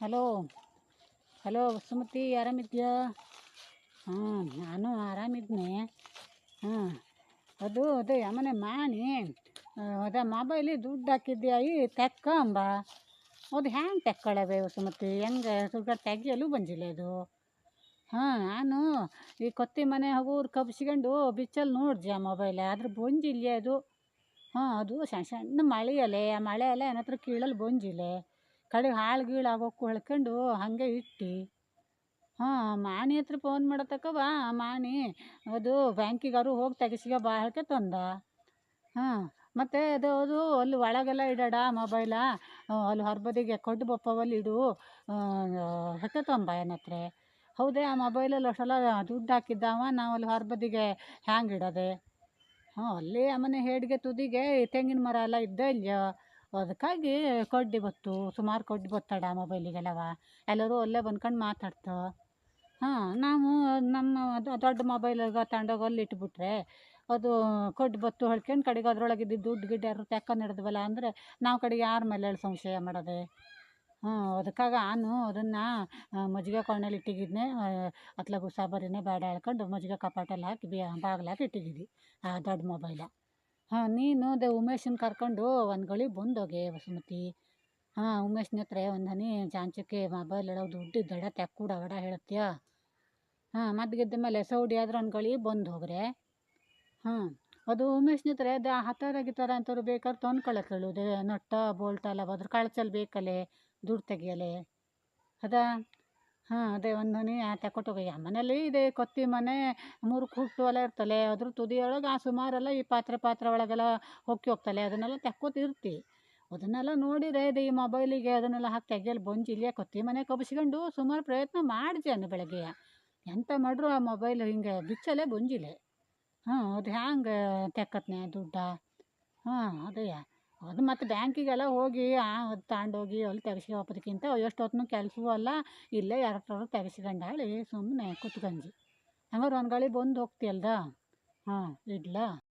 Hello. Hello Sumathi ಆರಾಮಿದ್ಯಾ? ಹಾಂ, ನಾನು ಆರಾಮಿದ್ನೆ. ಹಾಂ, ಅದು ಅದು ಯಮನೆ ಮಾಣಿ ಅದ ಮೊಬೈಲಿ ದುಡ್ಡು ಹಾಕಿದ್ದೆ ಈ ತೆಕ್ಕೊಂಬ. ಅದು ಹ್ಯಾಂಗೆ ತೆಕ್ಕೊಳ್ಳವೆ ಸುಮತಿ ಹೆಂಗೆ? ದುಡ್ಡು ತೆಗಿಯಲು ಬಂದಿಲ್ಲ ಅದು. ಹಾಂ, ನಾನು ಈ ಕೊತ್ತಿ ಮನೆ ಹೋಗೋರು ಕಬ್ಸ್ಕೊಂಡು ಬಿಚ್ಚಲ್ಲಿ ನೋಡ್ದೆ ಆ ಮೊಬೈಲ? ಆದ್ರೆ ಬೊಂಜಿಲ್ಲ ಅದು? ಹಾಂ, ಅದು ಸಣ್ಣ ಸಣ್ಣ ಮಳೆ ಅಲೆ ಆ ಮಳೆ ಏನತ್ರ ಕೀಳಲ್ಲಿ ಬಂದಿಲ್ಲ. ಕಡೆಗೆ ಹಾಳು ಗೀಳು ಆಗೋಕ್ಕೂ ಹೇಳ್ಕೊಂಡು ಹಾಗೆ ಇಟ್ಟು, ಹಾಂ ಮಾಣಿ ಹತ್ರ ಫೋನ್ ಮಾಡತಕ್ಕ ಬಾ ಮಾಣಿ ಅದು ಬ್ಯಾಂಕಿಗಾರು ಹೋಗಿ ತೆಗಿಸ್ಕೊ ಬಾ ಹೇಳ್ಕೆ ತಂದ. ಹಾಂ, ಮತ್ತು ಅದು ಅದು ಅಲ್ಲಿ ಒಳಗೆಲ್ಲ ಇಡಡ ಮೊಬೈಲ. ಅಲ್ಲಿ ಹೊರಬದಿಗೆ ಕೊಟ್ಟು ಬಪ್ಪವಲ್ಲಿ ಇಡು. ಹೇಳ್ಕೆ ತಂಬ ಏನತ್ರ ಹೌದೇ, ಆ ಮೊಬೈಲಲ್ಲಿ ಅಷ್ಟೆಲ್ಲ ದುಡ್ಡು ಹಾಕಿದ್ದಾವ, ನಾವು ಅಲ್ಲಿ ಹೊರಬದಿಗೆ ಹ್ಯಾಂಗೆ ಇಡೋದೆ? ಹಾಂ, ಅಲ್ಲಿ ಆಮೇಲೆ ಹೇಡ್ಗೆ ತುದಿಗೆ ತೆಂಗಿನ ಮರ ಎಲ್ಲ ಇದ್ದ ಇಲ್ಯೋ? ಅದಕ್ಕಾಗಿ ಕೊಡ್ಡಿ ಬತ್ತು, ಸುಮಾರು ಕೊಡ್ಡಿ ಬತ್ತಡ ಮೊಬೈಲಿಗೆಲ್ಲವ. ಎಲ್ಲರೂ ಅಲ್ಲೇ ಬಂದ್ಕಂಡು ಮಾತಾಡ್ತು. ಹಾಂ, ನಾವು ನಮ್ಮ ದೊಡ್ಡ ಮೊಬೈಲಾಗ ತಗೊಂಡೋಗಿ ಅಲ್ಲಿ ಇಟ್ಬಿಟ್ರೆ ಅದು ಕೊಡ್ಡಿ ಬತ್ತು ಹೊಳ್ಕೊಂಡು ಕಡೆಗೆ ಅದರೊಳಗೆ ದುಡ್ಡು ಗಿಡ್ಡು ಯಾರು ತೆಕ್ಕೊಂಡು ಹಿಡ್ದ್ವಲ್ಲ ಅಂದರೆ ನಾವು ಕಡೆಗೆ ಯಾರ ಮೇಲೆ ಸಂಶಯ ಮಾಡೋದೆ? ಹ್ಞೂ ಅದಕ್ಕಾಗ ನಾನು ಅದನ್ನು ಮಜ್ಜಿಗೆ ಕೋಣೆಲಿ ಇಟ್ಟಿಗಿದ್ನೆ ಅತ್ಲಾಗ ಉಸಾಬರಿನೇ ಬೇಡ ಹೇಳ್ಕೊಂಡು ಮಜ್ಜಿಗೆ ಕಪಾಟಲ್ಲಿ ಹಾಕಿ ಬಿ ಬಾಗ್ಲು ಹಾಕಿ ಇಟ್ಟಿಗಿದ್ದಿ, ಆ ದೊಡ್ಡ ಮೊಬೈಲ. ಹಾಂ, ನೀನು ಅದೇ ಉಮೇಶನ್ನ ಕರ್ಕೊಂಡು ಒಂದು ಗಳಿ ಬಂದೋಗೆ ವಸುಮತಿ. ಹಾಂ, ಉಮೇಶನ ಹತ್ರ ಒಂದು ಹನಿ ಚಾಂಚಕ್ಕೆ ಮೊಬೈಲ್ ಇಡೋ ದುಡ್ಡು ದಡ ತೆಕ್ಕೂಡ ಅವಡ ಹೇಳತ್ತೀಯ ಹಾಂ ಮದ್ಗೆದ್ದ ಮೇಲೆ ಸೌಡಿ ಆದ್ರೆ ಒಂದು ಗಳಿ ಬಂದು ಹೋಗ್ರೆ ಹಾಂ, ಅದು ಉಮೇಶನ ಹತ್ರ ಅದೇ ಹತ್ತಾರ ಗಿತಾರ ಅಂಥವ್ರು ಬೇಕಾದ್ರೆ ತಂದ್ಕೊಳಕ್ಕೆ ಕೇಳುದು ನಟ್ಟ, ಬೋಲ್ಟ ಎಲ್ಲ ಅದ್ರ ಕಳ್ಚಲ್ಲಿ ಬೇಕಲ್ಲೇ ದುಡ್ಡು ತೆಗಿಯಲೆ. ಅದಾ? ಹಾಂ, ಅದೇ ಒಂದು ಹನಿ ತಕೊಟ್ಟೋಗಿ ಆ ಮನೇಲಿ ಇದೆ, ಕೊತ್ತಿ ಮನೆ, ಮೂರು ಹುಟ್ಟು ಹೊಲ ಇರ್ತಲೆ ಅದ್ರ ತುದಿಯೊಳಗೆ ಆ ಸುಮಾರೆಲ್ಲ ಈ ಪಾತ್ರೆ ಪಾತ್ರೆ ಒಳಗೆಲ್ಲ ಹೊಕ್ಕಿ ಹೋಗ್ತಲೆ, ಅದನ್ನೆಲ್ಲ ತೆಕ್ಕೋತಿರ್ತಿ ಅದನ್ನೆಲ್ಲ ನೋಡಿದ್ರೆ ಇದು ಈ ಮೊಬೈಲಿಗೆ ಅದನ್ನೆಲ್ಲ ಹಾಕಿ ತೆಗಿಯಲು ಇಲ್ಲೇ ಕೊತ್ತಿ ಮನೆ ಕಬ್ಸ್ಕೊಂಡು ಸುಮಾರು ಪ್ರಯತ್ನ ಮಾಡಿದ್ಯಾನೆ ಬೆಳಗ್ಗೆ. ಎಂತ ಮಾಡ್ರು ಆ ಮೊಬೈಲ್ ಹಿಂಗೆ ಬಿಚ್ಚಲೆ ಬೊಂಜಿಲೆ. ಹಾಂ, ಅದು ಹ್ಯಾಂಗೆ ತೆಕ್ಕತ್ನೆ ದುಡ್ಡ? ಹಾಂ, ಅದೇ ಅದು ಮತ್ತು ಬ್ಯಾಂಕಿಗೆಲ್ಲ ಹೋಗಿ ಅದು ತಗೊಂಡೋಗಿ ಅಲ್ಲಿ ತೆಗೆಸ್ಕೊಪ್ಪದಕ್ಕಿಂತ ಎಷ್ಟು ಹೊತ್ತು ಕೆಲಸವೂ ಅಲ್ಲ, ಇಲ್ಲೇ ಯಾರ ಹತ್ರ ತೆಗಿಸ್ಕೊಂಡು ಹೇಳಿ ಸುಮ್ಮನೆ ಕುತ್ಕಂಜಿ ಹಂಗಾರೆ ಒಂದು ಗಾಳಿ ಬಂದು ಹೋಗ್ತಿಯಲ್ದ? ಹಾಂ, ಇಡ್ಲಾ?